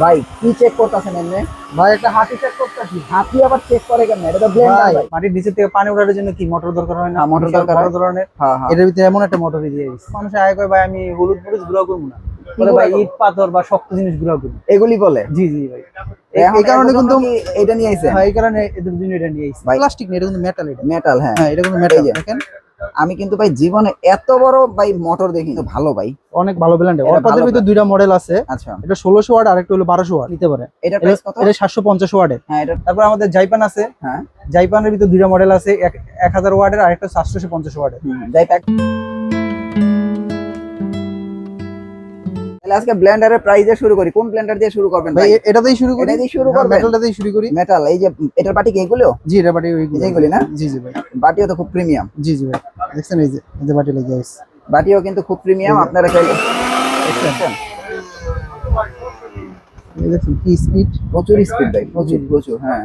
ভাই কি চেক করতেছেন এমনি? ভাই একটা হাতি চেক করতেছি। হাতি আবার চেক করে কেন এটা তো ব্লেন্ডার ভাই মাটির নিচে থেকে পানি ওঠার জন্য কি মোটর দরকার হয় না? হ্যাঁ, মোটর দরকার বড় ধরনের। হ্যাঁ হ্যাঁ। এটার ভিতরে এমন একটা মোটর দিয়ে দিচ্ছে মানুষ আয় করে ভাই আমি হলুদ মরিচ গুঁড়া করব না। বলে ভাই ইট পাথর বা শক্ত জিনিস গুঁড়া করব। এগুলি বলে? জি জি ভাই। এই- কারণে কিন্তু এটা নিয়ে আইছেন হ্যাঁ, এই কারণে এদের জন্য এটা নিয়ে ভাই- প্লাস্টিক না এটা কিন্তু মেটাল এটা। মেটাল হ্যাঁ। হ্যাঁ এটা কিন্তু মেটাল দেখেন। আমি কিন্তু ভাই জীবনে এত বড় ভাই মোটর দেখি ভালো ভাই। অনেক ভালো ব্র্যান্ড ভালো ভিতরে দুইটা মডেল আছে। আচ্ছা। এটা 1600 ওয়াট আর একটা হলো 1200 ওয়াট। নিতে পারে। এটা প্রাইস কত? এটা সাতশো পঞ্চাশ ওয়াটের। হ্যাঁ এটা তারপর আমাদের জাইপান আছে। হ্যাঁ। জাইপানের ভিতরে দুইটা মডেল আছে। এক এক হাজার ওয়াটের আর একটা সাতশো পঞ্চাশ ওয়াটের। হুম, তাহলে আজকে ব্লেন্ডারের প্রাইস দিয়ে শুরু করি। কোন ব্লেন্ডার দিয়ে শুরু করবেন ভাই ভাই? এ- এটাতেই শুরু করি। এটা দিয়ে শুরু? মেটালটা দিয়ে শুরু করি। মেটাল এই যে এটার বাটি কি এগুলো? জি এটা বাটি ওইগুলো। এইগুলি না? জি জি ভাই। বাটিও তো খুব প্রিমিয়াম জি জি ভাই। দেখছেন এই যে এই যে বাটি লেগে আছে। বাটিও কিন্তু খুব প্রিমিয়াম আপনারা চাইলে দেখছেন? এই দেখুন কি স্পিড প্রচুর স্পিড ভাই প্রচুর। প্রচুর হ্যাঁ।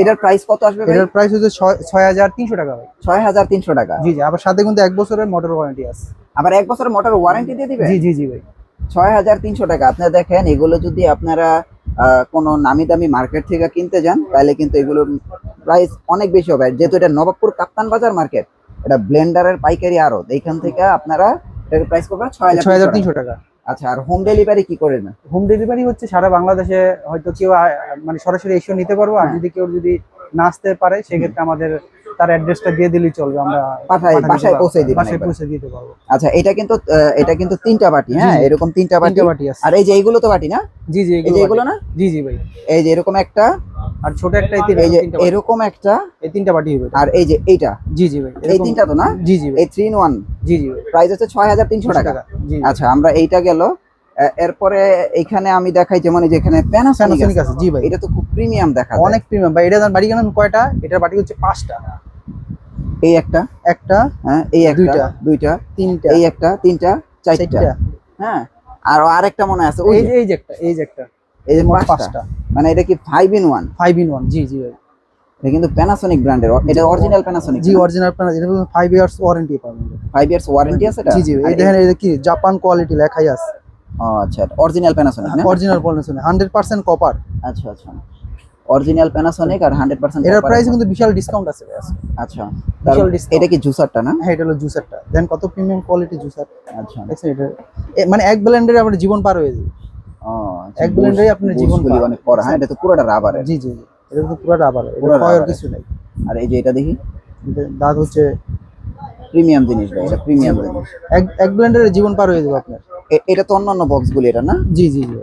এটার প্রাইস কত আসবে এটার প্রাইস হচ্ছে ছয় হাজার তিনশো টাকা ভাই। ছয় হাজার তিনশো টাকা। জি জি আবার সাথে কিন্তু এক বছরের মোটর ওয়ারেন্টি আছে। আবার এক বছরের মোটর ওয়ারেন্টি দিয়ে দিবে জি জি জি ভাই। ছয় হাজার তিনশো টাকা। আপনারা দেখেন এগুলো যদি আপনারা কোনো নামি দামি মার্কেট থেকে কিনতে যান তাহলে কিন্তু এগুলোর প্রাইস অনেক বেশি হবে। যেহেতু এটা নবাবপুর কাপ্তান বাজার মার্কেট এটা ব্লেন্ডারের পাইকারি আড়ত। এইখান থেকে আপনারা এটার প্রাইস করবেন ছয় হাজার ছয় হাজার তিনশো টাকা। আচ্ছা আর হোম ডেলিভারি কি করে না হোম ডেলিভারি হচ্ছে সারা বাংলাদেশে হয়তো কেউ মানে সরাসরি এসেও নিতে পারব। আর হ্যাঁ। যদি কেউ যদি না আসতে পারে সেক্ষেত্রে আমাদের তার অ্যাড্রেসটা দিয়ে দিলেই চলবে আমরা পাঠাই- বাসায় পৌঁছে দিবেন বাসায় পৌঁছে দিতে পারব। আচ্ছা এটা কিন্তু এটা কিন্তু তিনটা বাটি হ্যাঁ। এরকম তিনটা বাটি? বাটি আছে। আর এই যে এইগুলো তো বাটি না? জি জি এই যে এগুলো না? জি জি ভাই। এই যে এরকম একটা আর ছোট একটা এই যে এরকম একটা এই তিনটা বাটি হবে। আর এই যে এইটা। জি জি ভাই এই তিনটা তো না? জি জি এই থ্রি ইন ওয়ান জি জি প্রাইস হচ্ছে ছয় হাজার তিনশো তিনশো টাকা। টাকা। জি। আচ্ছা আমরা এইটা গেল এরপরে এখানে আমি দেখাই যেমন এই যে এখানে প্যানাসোনিক প্যানাসোনিক আছে জি ভাই। এটা তো খুব প্রিমিয়াম দেখা যায়। অনেক প্রিমিয়াম ভাই এটা বাড়ি কেন কয়টা? এটার বাটি হচ্ছে পাঁচটা। এই একটা একটা হ্যাঁ এই একটা দুইটা। দুইটা তিনটা। এই একটা তিনটা চারটা হ্যাঁ আর আরেকটা মনে আছে ওই এই যে, যে এই যে একটা এই যে একটা। এই যে পাঁচটা। মানে এটা কি five in one five in one জি জি ভাই। এটা কিন্তু প্যানাসোনিক ব্র্যান্ডের এটা অরিজিনাল প্যানাসোনিক জি অরিজিনাল প্যানেল এটা ফাইভ ইয়ার্স ওয়ারেন্টি পাবেন। ফাইভ ইয়ার্স ওয়ারেন্টি আছে এটা? জি জি এই দেখেন যে কি জাপান কোয়ালিটি লেখাই আছে। আচ্ছা অরিজিনাল প্যানাসোনিক না? অরিজিনাল হান্ড্রেড পার্সেন্ট কপার আচ্ছা আচ্ছা। অরিজিনাল প্যানাসোনিক আর হান্ড্রেড পার্সেন্ট এটার প্রাইস কিন্তু বিশাল ডিসকাউন্ট আছে আচ্ছা। বিশাল discount। এটা কি জুসারটা না? হ্যাঁ এটা হলো জুসারটা। দেন কত প্রিমিয়াম কোয়ালিটি জুসার? আচ্ছা। দেখছেন এটা? মানে এক ব্লেন্ডারে আপনার জীবন পার হয়ে যাবে। ও এক blender-এই আপনার জীবন পার। অনেক পড়া। হ্যাঁ এটা তো পুরোটা রাবার জি জি এটা কিন্তু পুরো রাবার এটা পুরো ক্ষয়ের কিছু নাই। আর এই যে এটা দেখি? দাঁত হচ্ছে প্রিমিয়াম জিনিস ভাই এটা প্রিমিয়াম জিনিস। এক এক ব্লেন্ডারে জীবন পার হয়ে যাবে আপনার। এটা তো অন্যান্য বক্স গুলি এটা না? জি জি জি।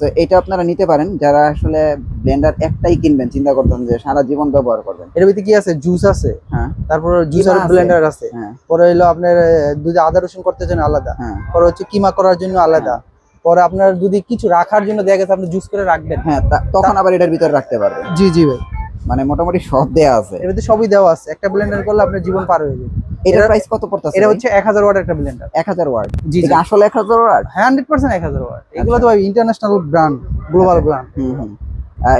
তো এটা আপনারা নিতে পারেন। যারা আসলে ব্লেন্ডার একটাই কিনবেন চিন্তা করতেন যে সারা জীবন ব্যবহার করবেন। এর ভিতরে কি আছে? জুস আছে। হ্যাঁ। তারপর জুসার আছে? ব্লেন্ডার আছে। হ্যাঁ। পরে হলো আপনার যদি আদা রসুন করতে চান আলাদা। হ্যাঁ। পরে হচ্ছে কিমা করার জন্য আলাদা। পরে আপনার যদি কিছু রাখার জন্য দেখা গেছে আপনি জুস করে রাখবেন। হ্যাঁ তখন আবার এটার ভিতরে রাখতে পারবেন। জি জি ভাই। মানে মোটামুটি সব দেয়া আছে। এর ভিতরে সবই দেওয়া আছে। একটা ব্লেন্ডার করলে আপনার জীবন পার হয়ে যাবে। এটা- প্রাইস কত পড়তেছে এটা হচ্ছে এক হাজার ওয়াট একটা ব্লেন্ডার এক হাজার ওয়ার্ড জি, জি। আসলে এক হাজার ওয়ার্ড হান্ড্রেড পার্সেন্ট এক হাজার ওয়াট। এগুলো তো ভাই ইন্টারন্যাশনাল ব্র্যান্ড গ্লোবাল ব্র্যান্ড হুম হুম।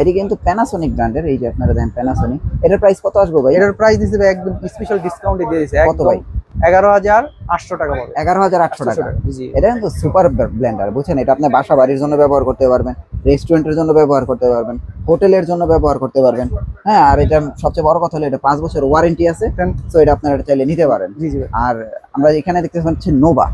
এটি কিন্তু প্যানাসোনিক ব্র্যান্ডের এই যে আপনারা দেখেন প্যানাসোনিক এটার প্রাইস কত আসবে ভাই? এটার প্রাইস দিচ্ছে ভাই একদম স্পেশাল ডিসকাউন্টে দিয়ে দিয়েছে কত ভাই? এগারো হাজার আটশো টাকা এগারো হাজার আটশো টাকা। জি। এটা কিন্তু সুপার ব্লেন্ডার বুঝছেন? এটা আপনি বাসা বাড়ির জন্য ব্যবহার করতে পারবেন। রেস্টুরেন্টের জন্য ব্যবহার করতে পারবেন হোটেলের জন্য ব্যবহার করতে পারবেন। হ্যাঁ আর এটা সবচেয়ে বড় কথা হলো এটা পাঁচ বছর ওয়ারেন্টি আছে। সো এটা আপনারা চাইলে নিতে পারেন। আর আমরা এখানে দেখতে পাচ্ছি নোভা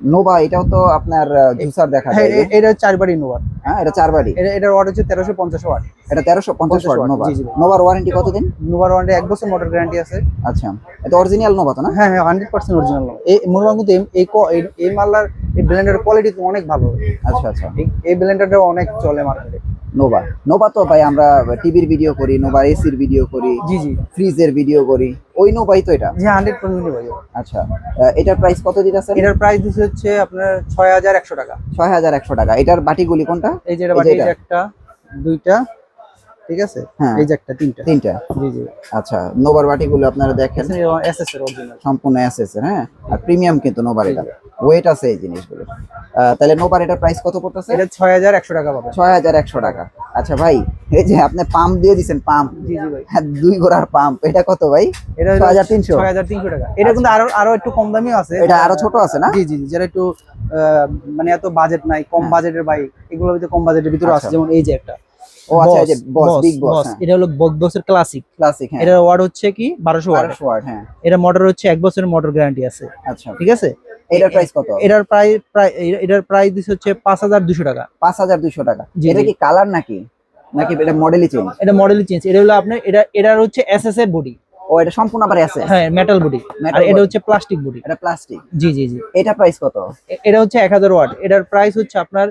নোভা এটাও তো আপনার জুসার দেখা হ্যাঁ যায়। এ- এটা চারবারই নোভা হ্যাঁ এটা চার বাড়ি এটা এটার ওয়াট হচ্ছে তেরোশো পঞ্চাশ ওয়াট এটা তেরোশো পঞ্চাশ ওয়াট watt, নোভা। নোভার ওয়ারেন্টি কতদিন? নোভার ওয়ারেন্টি এক বছর মোটর গ্যারান্টি আছে। আচ্ছা এটা অরিজিনাল নোভা তো না? হ্যাঁ হ্যাঁ হান্ড্রেড পার্সেন্ট অরিজিনাল এই মোটর কিন্তু এই- এই মালার এই- ব্লেন্ডারের কোয়ালিটি তো অনেক ভালো। আচ্ছা আচ্ছা। এই- এই ব্লেন্ডারটা অনেক চলে মার্কেটে নোভা। নোভা তো ভাই আমরা টিভির ভিডিও করি নোভা এসির ভিডিও করি জি জি। ফ্রিজের ভিডিও করি। ওই নোভাই তো এটা? জি হান্ড্রেড পার্সেন্ট ভাই আচ্ছা। এটার প্রাইস কত দিতেছেন? এটার প্রাইস দিচ্ছে হচ্ছে আপনার ছয় হাজার একশো টাকা। ছয় হাজার একশো টাকা। এটার বাটিগুলি কোনটা? এই যে এটা বাটি? একটা দুইটা ঠিক আছে? হ্যাঁ। এই যে একটা তিনটা। তিনটা? জি জি। আচ্ছা নোভার বাটিগুলো আপনারা দেখেন। এসএস এর অরিজিনাল। সম্পূর্ণ এসএস এর হ্যাঁ? আর প্রিমিয়াম কিন্তু নোভার এটা। ওয়েট আছে এই জিনিসগুলো। তাহলে নোবার এটার প্রাইস কত পড়তেছে? এটা ছয় হাজার একশো টাকা পাবে। ছয় হাজার একশো টাকা। আচ্ছা ভাই এই যে আপনি পাম্প দিয়ে দিচ্ছেন পাম্প জি জি ভাই। হ্যাঁ দুই গোড়ার পাম্প এটা কত ভাই? এটা 6300 ছয় হাজার তিনশো। টাকা। এটা কিন্তু আরও আরও একটু কম দামিও আছে। এটা আরও ছোট আছে না? জি জি যারা একটু মানে এত বাজেট নাই কম হ্যাঁ। বাজেটের বাইক এগুলোর ভিতরে কম বাজেটের ভিতরে আছে আচ্ছা। যেমন এই যে একটা। ও আচ্ছা এই যে বস বিগ বস এটা হলো বক্সের ক্লাসিক ক্লাসিক হ্যাঁ। এটার ওয়াট হচ্ছে কি? বারোশো ওয়াট 1200 ওয়াট হ্যাঁ। এটা মোটর হচ্ছে এক বছরের মোটর গ্যারান্টি আছে। আচ্ছা। ঠিক আছে? এটার প্রাইস কত? এটার প্রায় প্রায় এটার প্রাইস হচ্ছে পাঁচ হাজার দুশো টাকা। পাঁচ হাজার দুইশো টাকা। এটা কি কালার নাকি? নাকি এটা মডেলই চেঞ্জ এটা মডেল চেঞ্জ এটা হলো আপনার এটা এটার হচ্ছে এস এস এর বডি ও এটা সম্পূর্ণ আবার আছে হ্যাঁ মেটাল বডি আর এটা হচ্ছে প্লাস্টিক বডি এটা প্লাস্টিক জি জি জি। এটা প্রাইস কত? এটা হচ্ছে এক হাজার ওয়াট। এটার প্রাইস হচ্ছে আপনার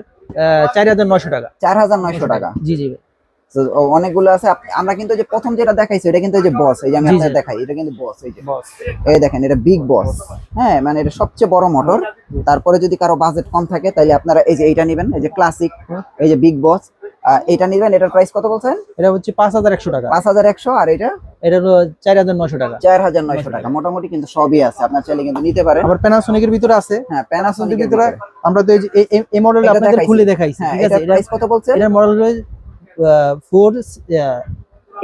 চার হাজার নশো টাকা। চার হাজার নয়শো টাকা। জি জি অনেকগুলো আছে। আমরা কিন্তু যে প্রথম যেটা দেখাইছি এটা কিন্তু যে বস এই যে আমি। আপনাদের দেখাই এটা কিন্তু বস এই যে। বস এই দেখেন এটা বিগ বস হ্যাঁ মানে এটা সবচেয়ে বড় মোটর তারপরে যদি কারও বাজেট কম থাকে তাহলে আপনারা এই যে এইটা নেবেন এই যে ক্লাসিক এই যে বিগ বস এটা নেবেন এটার প্রাইস কত বলছেন? এটা হচ্ছে পাঁচ হাজার একশো টাকা। পাঁচ হাজার একশো আর এটা? এটা হলো চার হাজার নশো টাকা। চার হাজার নয়শো টাকা। মোটামুটি কিন্তু সবই আছে। আপনার চাইলে কিন্তু নিতে পারেন। আবার প্যানাসোনিকের ভিতরে আছে। হ্যাঁ প্যানাসোনিক প্যানাসোনিকের ভিতরে আমরা তো এই যে এই- এই- এই মডেল আপনাদের খুলে দেখাইছি হ্যাঁ ঠিক আছে? এটা প্রাইস কত বলছেন? এটার model four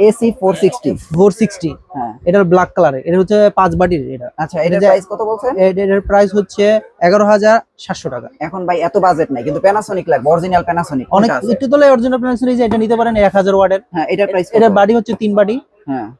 AC four sixty four sixty হ্যাঁ। এটার ব্ল্যাক কালারের এটা হচ্ছে পাঁচ বাটির এটা। আচ্ছা এটার প্রাইস কত বলছেন? এটার প্রাইস হচ্ছে এগারো হাজার সাতশো টাকা। এখন ভাই এত বাজেট নাই কিন্তু প্যানাসনিক লাগবে অরিজিনাল প্যানাসনিক অনেক একটু তোলে অরিজিনাল প্যানাসনিক যে এটা নিতে পারেন এক হাজার ওয়াটের। হ্যাঁ এটার প্রাইস এটার বাড়ি হচ্ছে তিন বাটি।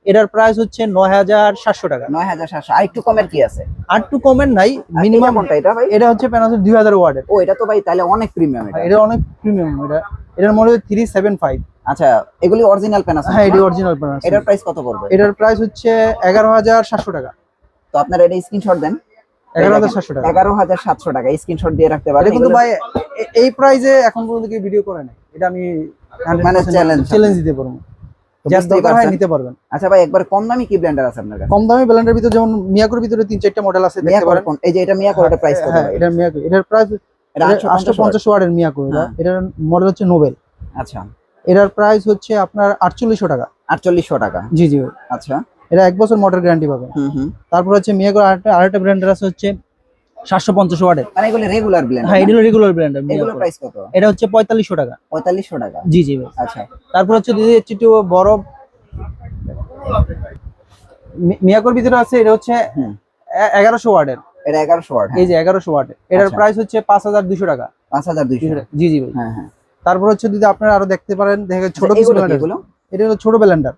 এটার প্রাইস হচ্ছে নয় হাজার সাতশো টাকা। নয় হাজার সাতশো। আর একটু কমের কি আছে? আর একটু কমের নাই মিনিমাম এটা ভাই? এটা হচ্ছে দুই হাজার ওয়াটের ও এটা তো ভাই তাহলে অনেক প্রিমিয়াম এটা। এটা অনেক প্রিমিয়াম এটা। এটার মডেল থ্রি সেভেন ফাইভ আচ্ছা এগুলি অরিজিনাল প্যানাসোনিক হ্যাঁ এটি অরিজিনাল প্যানাসোনিক এটার প্রাইস কত পড়বে? এটার প্রাইস হচ্ছে এগারো হাজার সাতশো টাকা। তো আপনারা এটা স্ক্রিনশট দেন। এগারো হাজার সাতশো টাকা। স্ক্রিনশট দিয়ে রাখতে পারেন। কিন্তু ভাই এই প্রাইজে এখন পর্যন্ত ভিডিও করে নাই। এটা আমি মানে challenge। চ্যালেঞ্জ দিতে পারব। নিতে পারবেন। আচ্ছা ভাই একবার কম দামি কি আছে আপনার কাছে? কম দামি ব্লেন্ডার ভিতরে যেমন মিয়াকোর ভিতরে তিন চারটা মডেল আছে দেখতে পারেন। এই যে এটা মিয়াকোর এটা প্রাইস কত হ্যাঁ এটা মিয়াকো এটার প্রাইস 850 পঞ্চাশ ওয়ার্ডের মিয়াকো এটা। হ্যাঁ। এটার মডেল হচ্ছে নোবেল আচ্ছা। এটার প্রাইস হচ্ছে আপনার আটচল্লিশশো টাকা। আটচল্লিশশো টাকা। জি জি। আচ্ছা। এটা এক বছর মোটর গ্যারান্টি পাবে তারপর হচ্ছে মিয়াকোর আরেকটা আরেকটা ব্র্যান্ডের আছে হচ্ছে সাতশো পঞ্চাশ ওয়ার্ডের মানে এগুলো রেগুলার ব্লেন্ড হ্যাঁ এটা রেগুলার ব্র্যান্ডের এগুলো প্রাইস কত? এটা হচ্ছে পঁয়তাল্লিশশো টাকা। পঁয়তাল্লিশশো টাকা? জি জি ভাই। আচ্ছা। তারপর হচ্ছে হচ্ছে একটু বড় মিয়াকোর ভিতরে আছে এটা হচ্ছে হুম। এ- এগারোশো ওয়ার্ডের এটা এগারোশো ওয়াট এই যে এগারোশো ওয়ার্ডের এটার আচ্ছা। প্রাইস হচ্ছে পাঁচ হাজার দুশো টাকা। পাঁচ হাজার দুইশো। জি জি ভাই। হ্যাঁ হ্যাঁ। তারপর হচ্ছে যদি আপনারা আরও দেখতে পারেন দেখে ছোট আচ্ছা, কিছু এগুলো কি ব্লেন্ডার এগুলো? এটা হলো ছোট ব্লেন্ডার।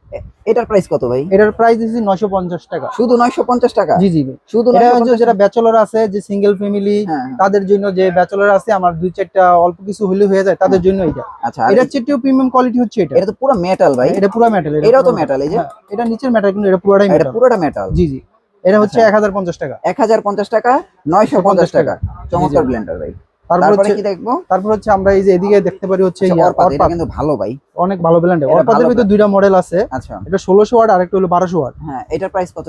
এটার প্রাইস কত ভাই? এটার প্রাইস নশো পঞ্চাশ টাকা। শুধু নয়শো পঞ্চাশ টাকা? জি জি শুধু এটা 950 হচ্ছে যেটা ব্যাচেলর আছে যে সিঙ্গেল ফ্যামিলি হ্যাঁ হ্যাঁ। তাদের জন্য যে ব্যাচেলর আছে আমার দুই চারটা অল্প কিছু হলে হয়ে যায় তাদের জন্য এটা। আচ্ছা আর এটার প্রিমিয়াম কোয়ালিটি হচ্ছে এটা। এটা তো পুরো মেটাল ভাই। এটা পুরো মেটাল এটা তো মেটাল এই যে? এটা নিচের মেটাল কিন্তু এটা পুরোটাই মেটাল এটা পুরোটা মেটাল জি জি। এটা হচ্ছে আচ্ছা। এক হাজার পঞ্চাশ টাকা। এক হাজার পঞ্চাশ টাকা নয়শো পঞ্চাশ টাকা। চমৎকার। ব্লেন্ডার ভাই। তারপর তারপরে হচ্ছে কি দেখব? তারপর হচ্ছে আমরা এই যে এদিকে দেখতে পারি হচ্ছে আচ্ছা, অর্পাত, এটা কিন্তু ভালো ভাই। অনেক ভালো ব্র্যান্ড এটা ভিতরে দুইটা মডেল আছে। আচ্ছা। এটা ওয়াট আর একটা হলো ওয়াট। হ্যাঁ এটার প্রাইস কত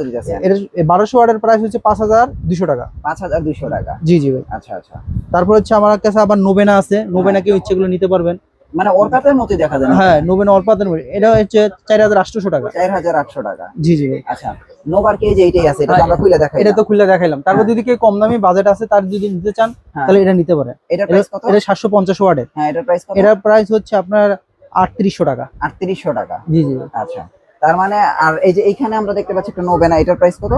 ওয়াটের প্রাইস হচ্ছে পাঁচ হাজার দুশো টাকা। পাঁচ হাজার দুইশো টাকা। জি জি ভাই। আচ্ছা আচ্ছা। তারপর হচ্ছে আমার কাছে আবার নোবেনা আছে। নোবেনা কেউ ইচ্ছে গুলো নিতে পারবেন। মানে অর্কাতের মতোই দেখা যায় হ্যাঁ নোবেনা অল্পাতের মধ্যে। এটা হচ্ছে চার হাজার আটশোশো টাকা। চার হাজার আটশো টাকা? জি জি। আচ্ছা নোবার কে যে এইটাই আছে এটা হ্যাঁ, আমরা খুলে দেখাই এটা তো খুলে দেখাইলাম। তারপর হ্যাঁ। যদি কেউ কম দামি বাজেট আছে তার যদি নিতে চান হ্যাঁ। তাহলে এটা নিতে এটার এটা প্রাইস কত? এটা সাতশো পঞ্চাশ ওয়াটের। হ্যাঁ এটার প্রাইস কত? এটার প্রাইস হচ্ছে আপনার আটত্রিশশো টাকা। আটত্রিশশো টাকা। জি জি। আচ্ছা তার মানে আর এই যে এইখানে আমরা দেখতে পাচ্ছি একটা নোবেনা এটার প্রাইস কত?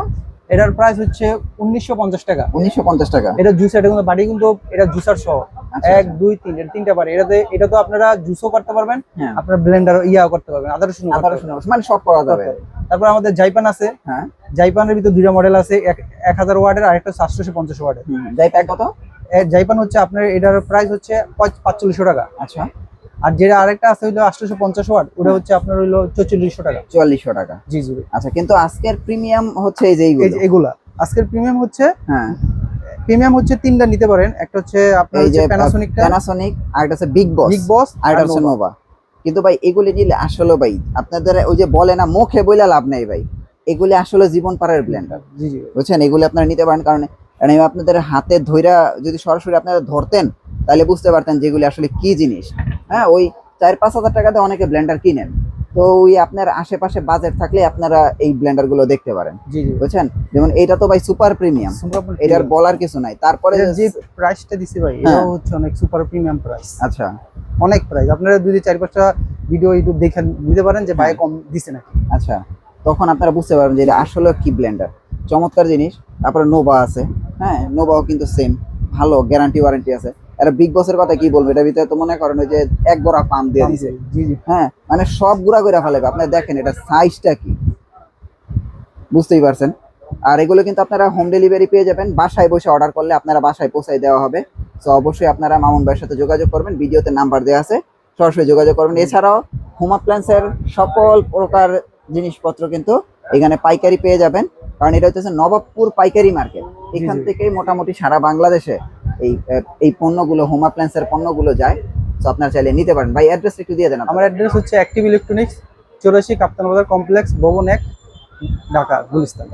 এটার প্রাইস হচ্ছে উনিশশো পঞ্চাশ টাকা। উনিশশো পঞ্চাশ টাকা। এটা জুস এটা কিন্তু বাড়ি কিন্তু এটা জুসার সহ। এক দুই তিন এটা তিনটা বাড়ি এটাতে এটা তো আপনারা জুসও করতে পারবেন হ্যাঁ। আপনার ব্লেন্ডার ইয়াও করতে পারবেন আদার শুনে আবার শুনে মানে সব করা যাবে। তারপর আমাদের জাইপান আছে। হ্যাঁ। জাইপানের ভিতর দুইটা মডেল আছে এক- হাজার ওয়ার্ডের আর একটা সাতশো পঞ্চাশ ওয়ার্ডের। প্যাক কত? জাইপান হচ্ছে আপনার এটার প্রাইস হচ্ছে পাঁচ- পাঁচচল্লিশশো টাকা। আচ্ছা। আর যেটা আরেকটা আছে হইল আটশোশো পঞ্চাশ ওয়াট ওটা হচ্ছে আপনার হইল চৌচল্লিশশো টাকা। চুয়াল্লিশশো টাকা। জি জি। আচ্ছা কিন্তু আজকের প্রিমিয়াম হচ্ছে এই যে এইগুলো যে এগুলা। আজকের প্রিমিয়াম হচ্ছে হ্যাঁ। প্রিমিয়াম হচ্ছে তিনটা নিতে পারেন। একটা হচ্ছে আপনার এই যে প্যানাসোনিকটা প্যানাসোনিক আর একটা হচ্ছে বিগ বস বিগ বস আর একটা হচ্ছে নোভা কিন্তু ভাই এগুলি নিলে আসলে ভাই আপনাদের ওই যে বলে না মুখে বইলা লাভ নাই ভাই। এগুলি আসলে জীবন পারের ব্লেন্ডার জি জি। বুঝছেন? এগুলি আপনারা নিতে পারেন কারণ কারণ আমি আপনাদের হাতে ধইরা যদি সরাসরি আপনারা ধরতেন তাহলে বুঝতে পারতেন যেগুলি আসলে কি জিনিস। হ্যাঁ ওই চার পাঁচ হাজার টাকাতে অনেকে ব্লেন্ডার কিনেন। তো ওই আপনার আশেপাশে বাজেট থাকলে আপনারা এই ব্লেন্ডারগুলো দেখতে পারেন। বুঝছেন? যেমন এটা তো ভাই সুপার প্রিমিয়াম এটার বলার কিছু নাই। তারপরে যে প্রাইসটা দিছি ভাই হ্যাঁ। এটা হচ্ছে অনেক সুপার প্রিমিয়াম প্রাইস আচ্ছা। অনেক প্রাইস আপনারা যদি চার পাঁচটা ভিডিও ইউটিউব দেখে নিতে পারেন যে ভাই হ্যাঁ। কম দিছে নাকি। আচ্ছা। তখন আপনারা বুঝতে পারবেন যে এটা আসলে কি ব্লেন্ডার চমৎকার জিনিস। তারপরে নোভা আছে। হ্যাঁ নোভাও কিন্তু সেম ভালো গ্যারান্টি ওয়ারেন্টি আছে। এটা বিগ বসের কথা কি বলব? এটার ভিতরে তো মনে করেন ওই যে এক গোড়া পাম্প দিয়ে দিছে। হ্যাঁ মানে সব গুড়া করে ফেলাবে আপনি দেখেন এটা সাইজটা কি। বুঝতেই পারছেন? আর এগুলো কিন্তু আপনারা হোম ডেলিভারি পেয়ে যাবেন। বাসায় বসে অর্ডার করলে আপনারা বাসায় পৌঁছায় দেওয়া হবে। তো অবশ্যই আপনারা মামুন ভাইয়ের সাথে যোগাযোগ করবেন। ভিডিওতে নাম্বার দেওয়া আছে। সরাসরি যোগাযোগ করবেন। এছাড়াও হোম অ্যাপ্লায়েন্সের সকল প্রকার জিনিসপত্র কিন্তু এখানে পাইকারি পেয়ে যাবেন। কারণ এটা হচ্ছে নবাবপুর পাইকারি মার্কেট। এখান থেকে মোটামুটি সারা বাংলাদেশে এই এই পণ্যগুলো হোম অ্যাপ্লায়েন্সের পণ্যগুলো যায়। তো আপনারা চাইলে নিতে পারেন। ভাই অ্যাড্রেস একটু দিয়ে দেন আমার অ্যাড্রেস হচ্ছে অ্যাক্টিভ ইলেকট্রনিক্স চৌরাশি কাপ্তান বাজার কমপ্লেক্স, ভবন এক, ঢাকা, গুলিস্তান।